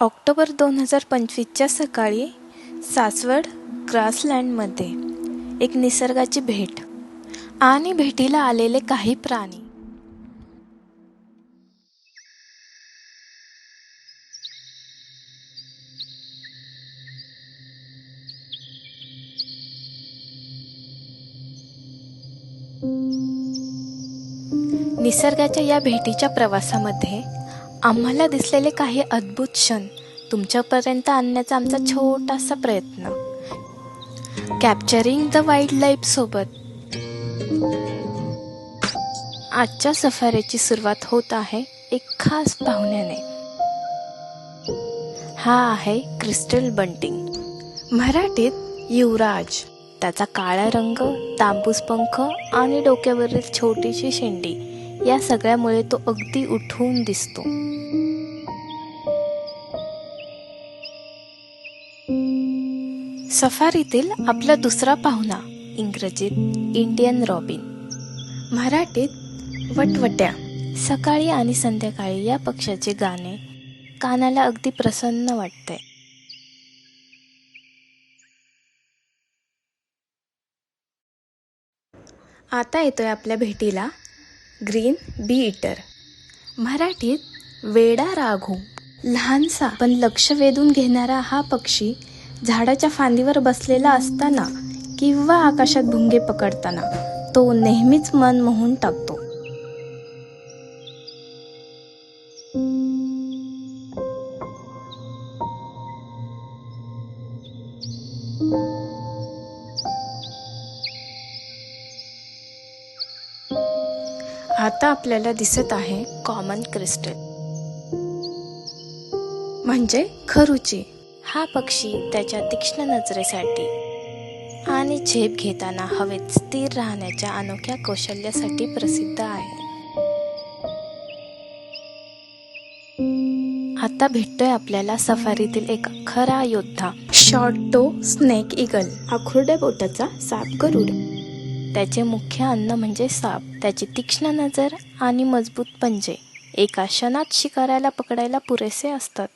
October दोन हजार पंचवीसच्या सकाळी सासवड ग्रासलँडमध्ये एक निसर्गाची भेट आणि भेटीला आलेले काही प्राणी. निसर्गाच्या या भेटीच्या प्रवासामध्ये आम्हाला दिसलेले काही अद्भुत क्षण तुमच्यापर्यंत आणण्याचा आमचा छोटासा प्रयत्न. कॅप्चरिंग द वाईल्ड लाईफ सोबत. आजच्या सफारीची सुरुवात होत आहे एक खास पाहुण्याने. हा आहे क्रिस्टल बंटिंग. मराठीत युवराज. त्याचा काळा रंग तांबूस पंख आणि डोक्यावरील छोटीशी शेंडी या सगळ्यामुळे तो अगदी उठून दिसतो. सफारीतील आपला दुसरा पाहुणा इंग्रजीत इंडियन रॉबिन. मराठीत वटवट्या. सकाळी आणि संध्याकाळी या पक्षाचे गाणे कानाला अगदी प्रसन्न वाटते आता येतोय आपल्या भेटीला ग्रीन बी इटर. मराठीत वेडा राघू. लहानसा पण लक्ष वेधून घेणारा हा पक्षी झाडाच्या फांदीवर बसलेला असताना किंवा आकाशात भुंगे पकडताना तो नेहमीच मन मोहून टाकतो. आता आपल्याला दिसत आहे कॉमन क्रिस्टल म्हणजे खरुची. हा पक्षी त्याच्या तीक्ष्ण नजरेसाठी आणि झेप घेताना हवेत स्थिर राहण्याच्या अनोख्या कौशल्यासाठी प्रसिद्ध आहे. आता भेटतोय आपल्याला सफारीतील एक खरा योद्धा शॉर्टो स्नेक इगल. आखुरड्या बोटाचा साप गरुड. त्याचे मुख्य अन्न म्हणजे साप. त्याची तीक्ष्ण नजर आणि मजबूत पंजे. एका क्षणात शिकाऱ्याला पकडायला पुरेसे असतात.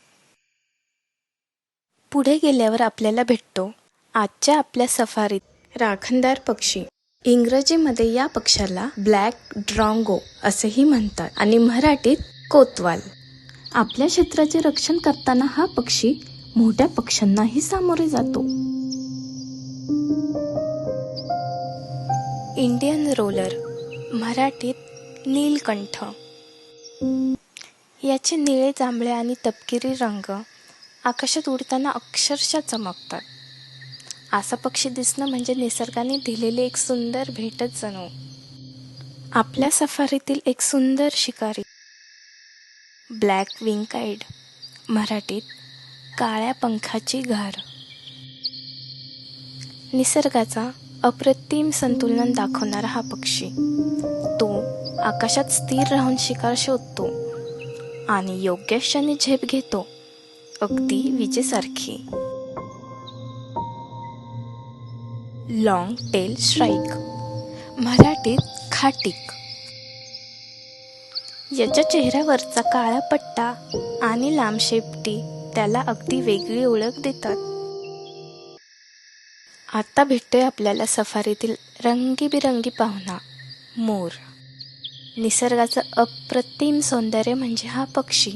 पुढे गेल्यावर आपल्याला भेटतो. आजच्या आपल्या सफारीत. राखणदार पक्षी. इंग्रजीमध्ये या पक्षाला ब्लॅक ड्रॉंगो असेही म्हणतात आणि मराठीत कोतवाल. आपल्या क्षेत्राचे रक्षण करताना हा पक्षी मोठ्या पक्ष्यांनाही सामोरे जातो. Indian roller. मराठीत नीलकंठ. याचे निळे जांभळे आणि तपकिरी रंग. आकाशात उडताना अक्षरशः चमकतात. असा पक्षी दिसणं म्हणजे निसर्गाने दिलेली एक सुंदर भेटच जणू आपल्या सफारीतील एक सुंदर शिकारी. ब्लॅक विंकाईड मराठीत काळ्या पंखाची घार. निसर्गाचा अप्रतिम संतुलन दाखवणारा हा पक्षी. तो आकाशात स्थिर राहून शिकार शोधतो आणि योग्य क्षणी झेप घेतो. अगदी विजेसारखी. लॉंग टेल स्ट्राईक मराठीत खाटीक. याच्या चेहऱ्यावरचा काळा पट्टा आणि लांब शेपटी त्याला अगदी वेगळी ओळख देतात. आता भेटतोय आपल्याला सफारीतील रंगीबिरंगी पाहुणा मोर. निसर्गाचं अप्रतिम सौंदर्य म्हणजे हा पक्षी.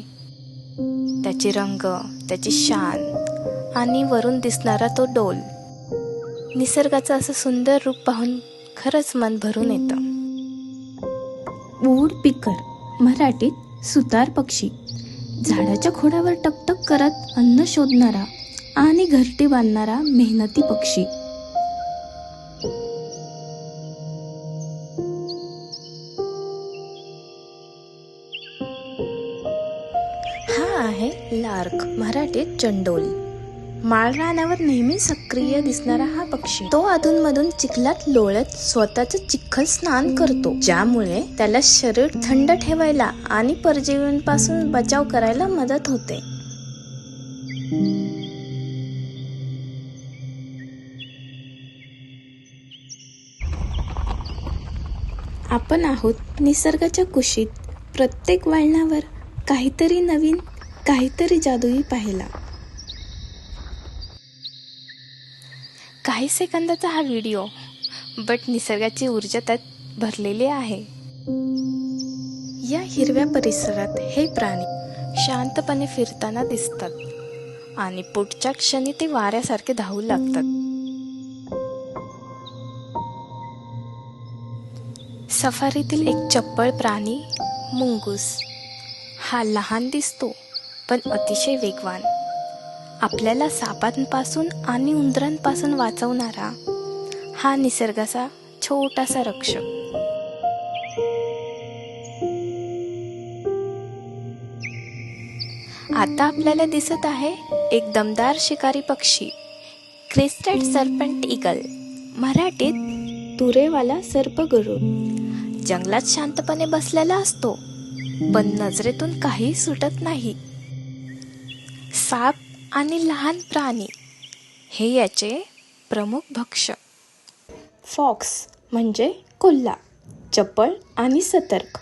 त्याचे रंग त्याची शान आणि वरून दिसणारा तो डोल. निसर्गाचं असं सुंदर रूप पाहून खरंच मन भरून येतं. वूड पिकर मराठीत सुतार पक्षी. झाडाच्या खोडावर टकटक करत अन्न शोधणारा आणि घरटी बांधणारा मेहनती पक्षी. आहे लार्क मराठीत चंडोल. माळ रानावर नेहमी सक्रिय दिसणारा हा पक्षी. तो अधूनमधून चिखलात लोळत स्वतःच चिखल स्नान करतो ज्यामुळे त्याला शरीर थंड ठेवायला आणि परजीवींपासून बचाव करायला मदत होते. आपण आहोत निसर्गाच्या कुशीत. प्रत्येक वळणावर काहीतरी नवीन काहीतरी जादुई पाहिला. काही सेकंदाचा हा व्हिडिओ बट निसर्गाची ऊर्जा त्यात भरलेली आहे. या हिरव्या परिसरात हे प्राणी शांतपणे फिरताना दिसतात आणि पुढच्या क्षणी ते वाऱ्यासारखे धावू लागतात. सफारीतील एक चप्पळ प्राणी मुंगूस हा लहान दिसतो. पण अतिशय वेगवान. आपल्याला सापांपासून आणि उंदरांपासून वाचवणारा हा निसर्गाचा छोटासा रक्षक. आता आपल्याला दिसत आहे एक दमदार शिकारी पक्षी क्रिस्टेड सर्पंट इगल मराठीत तुरेवाला सर्प गरुड जंगलात शांतपणे बसलेला असतो पण नजरेतून काही सुटत नाही. साप आणि लहान प्राणी हे याचे प्रमुख भक्ष. फॉक्स म्हणजे कोल्हा चपळ आणि सतर्क.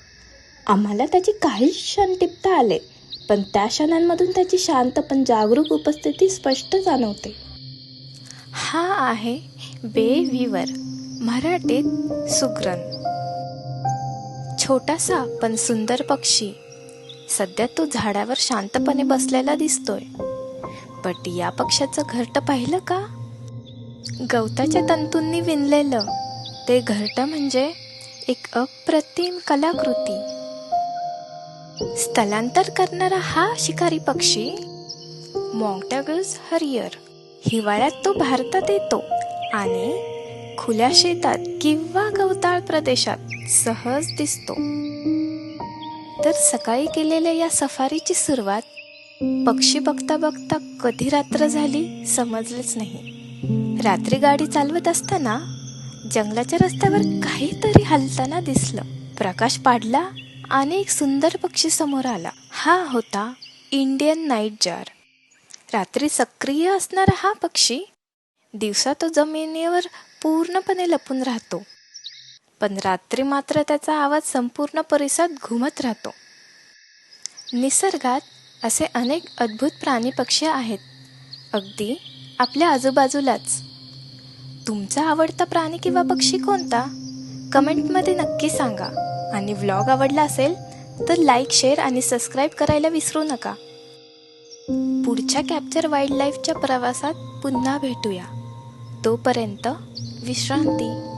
आम्हाला त्याचे काही क्षण टिपता आले पण त्या क्षणांमधून त्याची शांत पण जागरूक उपस्थिती स्पष्ट जाणवते. हा आहे बे विवर मराठीत सुग्रण. छोटासा पण सुंदर पक्षी सध्या तो झाडावर शांतपणे बसलेला दिसतोय. बट या पक्षाचं घरटं पाहिलं का? गवताच्या तंतूंनी विणलेलं ते घरटं म्हणजे एक अप्रतिम कलाकृती. स्थलांतर करणारा हा शिकारी पक्षी मॉन्टॅगस हरियर. हिवाळ्यात तो भारतात येतो आणि खुल्या शेतात किंवा गवताळ प्रदेशात सहज दिसतो. तर सकाळी केलेल्या या सफारीची सुरुवात पक्षी बघता बघता कधी रात्र झाली समजलेच नाही. रात्री गाडी चालवत असताना जंगलाच्या रस्त्यावर काहीतरी हलताना दिसलं. प्रकाश पाडला आणि एक सुंदर पक्षी समोर आला. हा होता इंडियन नाईट जार. रात्री सक्रिय असणारा हा पक्षी दिवसा तो जमिनीवर पूर्णपणे लपून राहतो. पण रात्री मात्र त्याचा आवाज संपूर्ण परिसरात घुमत राहतो. निसर्गात असे अनेक अद्भुत प्राणी पक्षी आहेत. अगदी आपल्या आजूबाजूलाच. तुमचा आवडता प्राणी किंवा पक्षी कोणता? कमेंटमध्ये नक्की सांगा. आणि व्लॉग आवडला असेल तर लाईक शेअर आणि सबस्क्राईब करायला विसरू नका. पुढच्या कॅप्चर वाईल्ड लाईफच्या प्रवासात पुन्हा भेटूया. तोपर्यंत विश्रांती.